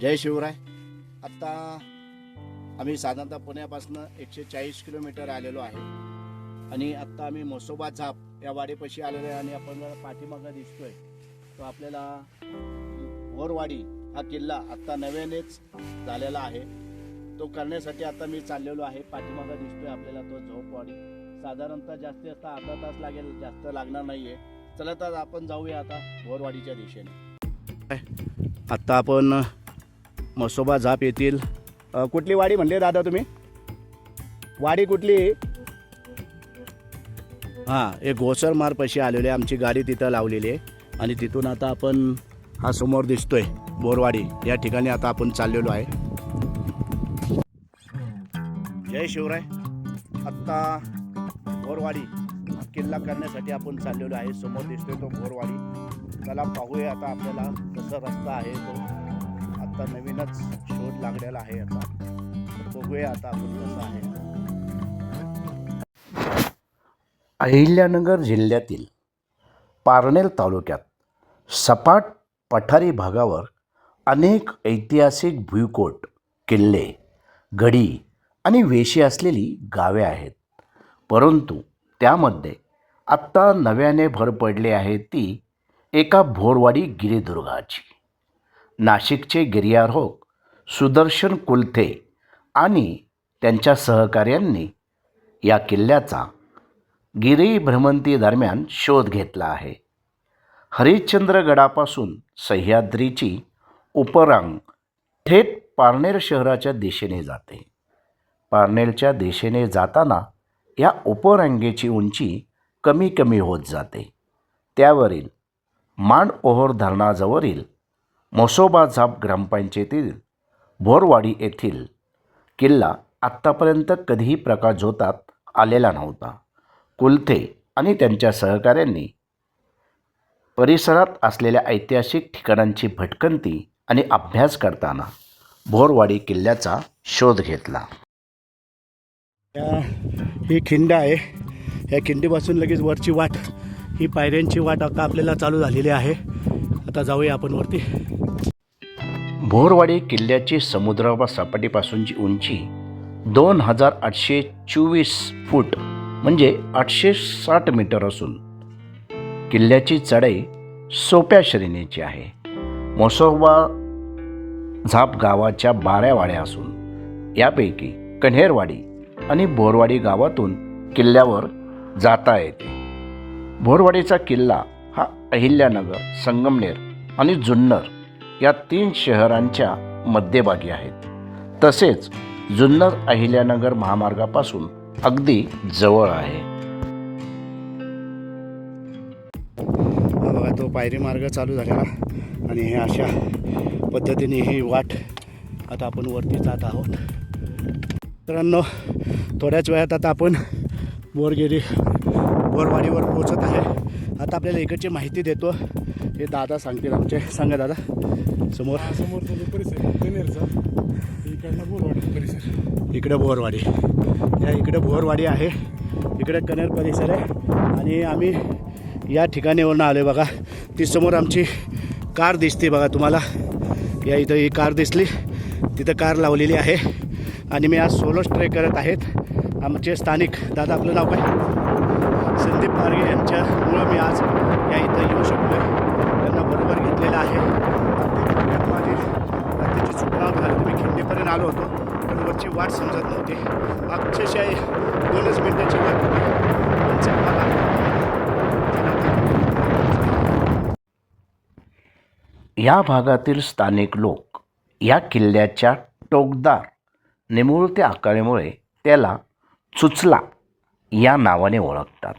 जय शिवराय. आत्ता आम्ही साधारणतः पुण्यापासून एकशे चाळीस किलोमीटर आलेलो आहे. आणि आत्ता आम्ही म्हसोबा झाप या वाडीपाशी आलेलो आहे आणि आपण पाठीमागा दिसतोय. तो आपल्याला भोरवाडी हा किल्ला आत्ता नव्यानेच झालेला आहे. तो करण्यासाठी आता मी चाललेलो आहे. पाठीमागं दिसतोय आपल्याला तो झोपवाडी. साधारणतः जास्तीत जास्त अर्धा तास लागेल जास्त लागणार नाहीये. चला तर आपण जाऊया आता भोरवाडीच्या दिशेने. आत्ता आपण म्हसोबा झाप येथील कुठली वाडी म्हणले दादा तुम्ही? वाडी कुठली? हां एक घोसर पशी आलेले आहे. आमची गाडी तिथं लावलेली आहे. आणि तिथून आता आपण हा समोर दिसतोय बोरवाडी. या ठिकाणी आता आपण चाललेलो आहे. जय शिवराय. आत्ता बोरवाडी किल्ला करण्यासाठी आपण चाललेलो आहे. समोर दिसतोय तो बोरवाडी. चला पाहूया आता आपल्याला कसा रस्ता आहे तो. आता नवीनच शोध लागलेला आहे आता. बघूया आता आपण कसं आहे. अहिल्यानगर जिल्ह्यातील पारनेर तालुक्यात सपाट पठारी भागावर अनेक ऐतिहासिक भुईकोट किल्ले गडी आणि वेशी असलेली गावे आहेत. परंतु त्यामध्ये आत्ता नव्याने भर पडली आहे ती एका भोरवाडी गिरिदुर्गाची. नाशिकचे गिर्यारोहक सुदर्शन कुलथे आणि त्यांच्या सहकार्यांनी या किल्ल्याचा गिरी भ्रमंतीदरम्यान शोध घेतला आहे. हरिश्चंद्रगडापासून सह्याद्रीची उपरांग थेट पारनेर शहराच्या दिशेने जाते. पारनेरच्या दिशेने जाताना या उपरांगेची उंची कमी कमी होत जाते. त्यावरील मांड ओहोर धरणाजवळील म्हसोबा झाप ग्रामपंचायतीतील भोरवाडी येथील किल्ला आत्तापर्यंत कधीही प्रकाशझोतात आलेला नव्हता. कुलथे आणि त्यांच्या सहकाऱ्यांनी परिसरात असलेल्या ऐतिहासिक ठिकाणांची भटकंती आणि अभ्यास करताना भोरवाडी किल्ल्याचा शोध घेतला. ही खिंड आहे. या खिंडीपासून लगेच वरची वाट ही पायऱ्यांची वाट आता आपल्याला चालू झालेली आहे. आता जाऊया आपण वरती. भोरवाडी किल्ल्याची समुद्र सपाटीपासूनची उंची दोन हजार आठशे चोवीस फूट म्हणजे आठशे साठ मीटर असून किल्ल्याची चढाई सोप्या श्रेणीची आहे. मोसोबा झाप गावाच्या बाऱ्या वाड्या असून यापैकी कन्हेरवाडी आणि बोरवाडी गावातून किल्ल्यावर जाता येते. भोरवाडीचा किल्ला हा अहिल्यानगर संगमनेर आणि जुन्नर या तीन शहरांच्या मध्यभागी आहेत. तसेच जुन्नर अहिल्यानगर महामार्गापासून अगदी जवळ आहे. बघा तो पायरी मार्ग चालू झालेला आणि हे अशा पद्धतीने ही वाट आता आपण वरती जात आहोत. मित्रांनो थोड्याच वेळात आता आपण बोरगिरी बोरवाडीवर पोचत आहे. आता आपल्याला इकडची माहिती देतो. हे दादा सांगतील आमचे. सांगा दादा. समोर. समोरचा जो परिसर कनेरचा. इकडनं बोरवाडी परिसर. इकडं बोरवाडी. या इकडं बोरवाडी आहे. इकडं कनेर परिसर आहे. आणि आम्ही या ठिकाणीवरून आलो बघा. ती समोर आमची कार दिसते बघा तुम्हाला. या इथं ही कार दिसली. तिथं कार लावलेली आहे. आणि मी आज सोलो स्ट्रे करत आहेत. आमचे स्थानिक. दादा आपलं नाव काय? संदीप पारगे यांच्यामुळं मी आज या इथं येऊ शकलो त्यांना बरोबर घेतलेलं आहे. माझी त्याची चुकणाव झाली तुम्ही खिंडीपर्यंत आलो होतो. पण वरची वाट समजत नव्हती. अक्षरशः दोनच मिनटाची वाट होती. या भागातील स्थानिक लोक या किल्ल्याच्या टोकदार निमुळत्या आकारामुळे त्याला चुचला या नावाने ओळखतात.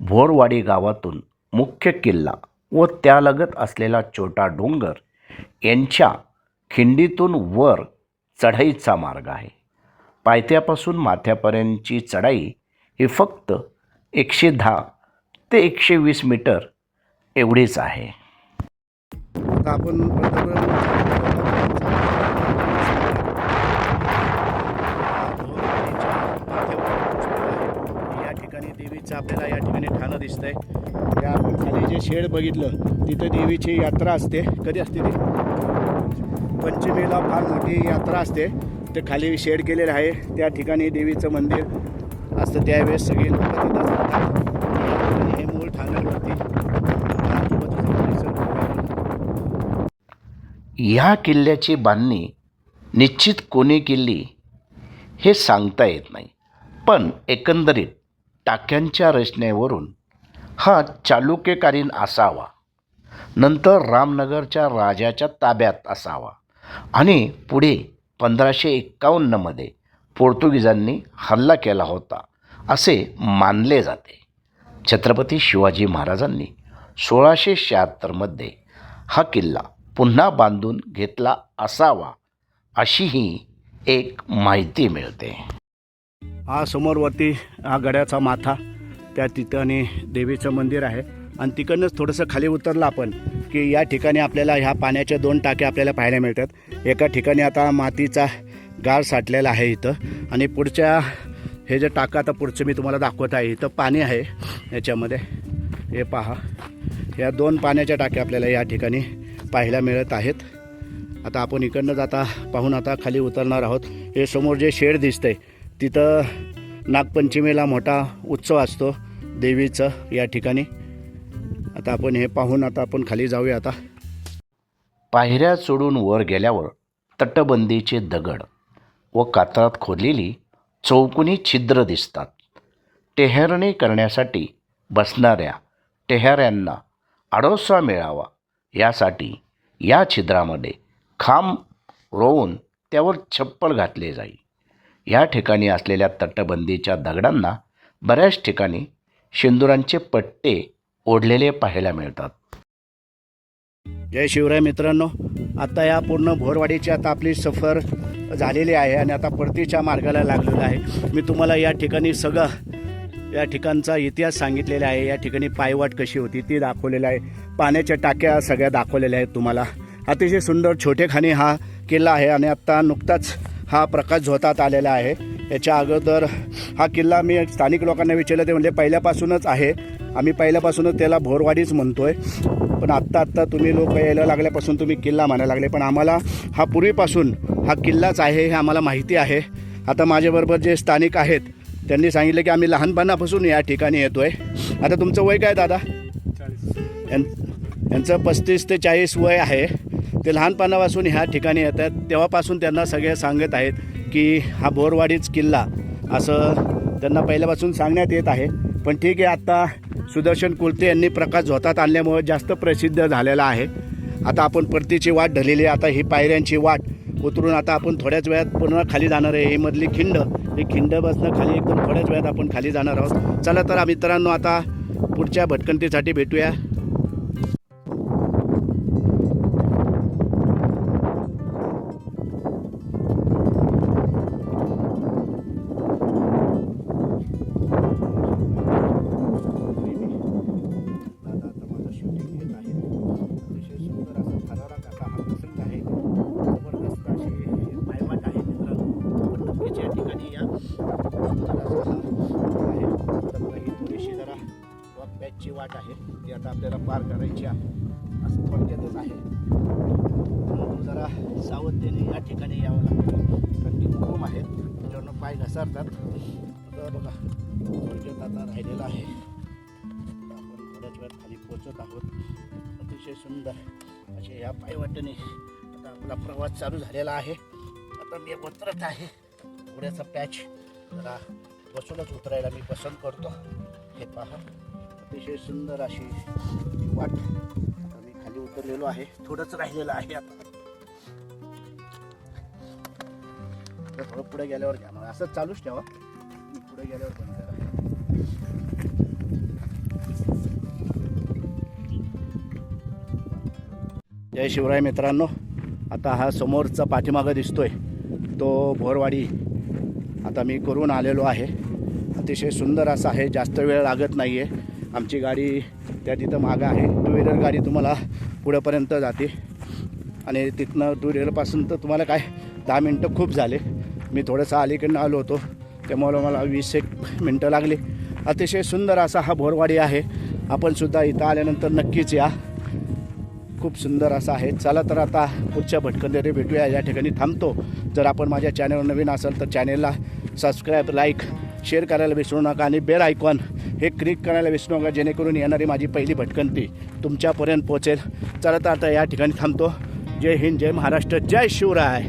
भोरवाडी गावातून मुख्य किल्ला व त्यालगत असलेला छोटा डोंगर यांच्या खिंडीतून वर चढाईचा मार्ग आहे. पायथ्यापासून माथ्यापर्यंतची चढाई ही फक्त एकशे दहा ते एकशे वीस मीटर एवढीच आहे. आपण या ठिकाणी देवीचं आपल्याला या ठिकाणी ठाणं दिसतंय. या आपण खाली जे शेड बघितलं तिथं देवीची यात्रा असते. कधी असते ती? पंचमीला फार मोठी यात्रा असते. ते खाली शेड केलेलं आहे. त्या ठिकाणी देवीचं मंदिर असतं. त्यावेळेस सगळे लोक तिथं जातात. हे मूळ ठाण्यावरती ह्या किल्ल्याची बांधणी निश्चित कोणी केली हे सांगता येत नाही. पण एकंदरीत टाक्यांच्या रचनेवरून हा चालुक्यकालीन असावा. नंतर रामनगरच्या राजाच्या ताब्यात असावा. आणि पुढे पंधराशे एक्कावन्नमध्ये पोर्तुगीजांनी हल्ला केला होता असे मानले जाते. छत्रपती शिवाजी महाराजांनी सोळाशे शहात्तरमध्ये हा किल्ला पुन्हा बांधून घेतला असावा अशीही एक माहिती मिळते. हा समोरवरती हा गड्याचा माथा त्या ठिकाणी देवीचं मंदिर आहे. आणि तिकडनंच थोडंसं खाली उतरलं आपण की या ठिकाणी आपल्याला ह्या पाण्याच्या दोन टाक्या आपल्याला पाहायला मिळतात. एका ठिकाणी आता मातीचा गाळ साठलेला आहे इथं. आणि पुढच्या हे जे टाका आता पुढचं मी तुम्हाला दाखवत आहे इथं पाणी आहे याच्यामध्ये. हे पहा या दोन पाण्याच्या टाक्या आपल्याला या ठिकाणी पाहायला मिळत आहेत. आता आपण इकडनंच आता पाहून आता खाली उतरणार आहोत. हे समोर जे शेड दिसतंय तिथं नागपंचमीला मोठा उत्सव असतो देवीचं या ठिकाणी. आता आपण हे पाहून आता आपण खाली जाऊया आता. पायऱ्या सोडून वर गेल्यावर तटबंदीचे दगड व कातरात खोदलेली चौकुनी छिद्र दिसतात. टेहरणी करण्यासाठी बसणाऱ्या टेहऱ्यांना आडोसा मिळावा यासाठी या छिद्रामध्ये खांब रोवून त्यावर छप्पर घातले जाईल या ठिकाणी असलेल्या तटबंदीच्या दगडांना बऱ्याच ठिकाणी शेंदुरांचे पट्टे ओढलेले पाहायला मिळतात. जय शिवराय मित्रांनो आता या पूर्ण भोरवाडीची आता आपली सफर झालेली आहे आणि आता परतीच्या मार्गाला लागलेलं आहे. मी तुम्हाला या ठिकाणी सगळं या ठिकाणचा इतिहास सांगितलेला आहे. या ठिकाणी पायवाट कशी होती ती दाखवलेलं आहे. पाण्याच्या टाक्या सगळ्या दाखवलेल्या आहेत तुम्हाला. अतिशय सुंदर छोटेखानी हा किल्ला आहे आणि आत्ता नुकताच हा प्रकाश झोतात आलेला आहे. याच्या अगोदर हा किल्ला मी स्थानिक लोकांना विचारलं ते म्हणजे पहिल्यापासूनच आहे. आम्ही पहिल्यापासूनच त्याला भोरवाडीच म्हणतोय. पण आत्ता आत्ता तुम्ही लोक यायला लागल्यापासून तुम्ही किल्ला म्हणायला लागले. पण आम्हाला हा पूर्वीपासून हा किल्लाच आहे हे आम्हाला माहिती आहे. आता माझ्याबरोबर जे स्थानिक आहेत त्यांनी सांगितलं की आम्ही लहानपणापासून या ठिकाणी येतो आहे आता तुमचं वय काय दादा? यां यांचं पस्तीस ते चाळीस वय आहे. ते लहानपणापासून ह्या ठिकाणी येतात. तेव्हापासून त्यांना सगळे सांगत आहेत की हा बोरवाडीच किल्ला असं त्यांना पहिल्यापासून सांगण्यात येत आहे. पण ठीक आहे आत्ता सुदर्शन कुलते यांनी प्रकाश झोतात आणल्यामुळे जास्त प्रसिद्ध झालेला आहे. आता आपण परतीची वाट ढलेली आहे. आता ही पायऱ्यांची वाट उतरून आता आपण थोड्याच वेळात पुन्हा खाली जाणार आहे. ही मधली खिंड ही खिंड बसणं खाली एकदम थोड्याच वेळात आपण खाली जाणार आहोत. चला तर मित्रांनो आता पुढच्या भटकंतीसाठी भेटूया. पार असं थोडक्यातच आहे. परंतु जरा सावधतेने या ठिकाणी यावं लागतं कारण की हुकूम आहे. त्याच्यावरनं पाय घसरतात आता बघा थोडक्यात आता राहिलेलं आहे. आपण थोड्याच वेळात खाली पोचत आहोत. अतिशय सुंदर असे या पायवाटेने आता आपला प्रवास चालू झालेला आहे. आता मी उतरत आहे. पुढ्याचा पॅच जरा बसूनच उतरायला मी पसंत करतो. हे पहा. अतिशय सुंदर अशी वाट. आता मी खाली उतरलेलो आहे. थोडंच राहिलेलं आहे आता. थोडं पुढे गेल्यावर घ्या. मग असंच चालूच ठेवा. पुढे गेल्यावर बंद करा. जय शिवराय मित्रांनो. आता हा समोरचा पाठीमागं दिसतोय. तो भोरवाडी आता मी करून आलेलो आहे. अतिशय सुंदर असा आहे. जास्त वेळ लागत नाही आहे आमची गाडी त्या तिथं मागं आहे टू व्हीलर गाडी तुम्हाला पुढंपर्यंत जाते. आणि तिथनं टू व्हीलरपासून तर तुम्हाला काय दहा मिनटं खूप झाले. मी थोडंसं अलीकडनं आलो होतो त्यामुळं मला वीस एक मिनटं लागली. अतिशय सुंदर असा हा भोरवाडी आहे. आपण सुद्धा इथं आल्यानंतर नक्कीच या. खूप सुंदर असा आहे. चला तर आता पुढच्या भटकंदरी भेटूया. या ठिकाणी थांबतो. जर आपण माझ्या चॅनलवर नवीन असाल तर चॅनेलला सबस्क्राईब लाईक शेअर करायला विसरू नका आणि बेल आयकॉन हे क्लिक करायला विसरू नका जेणेकरून येणारी माझी पहिली भटकंती तुमच्यापर्यंत पोहोचेल. चला तर आता या ठिकाणी थांबतो. जय हिंद जय महाराष्ट्र जय शिवराय.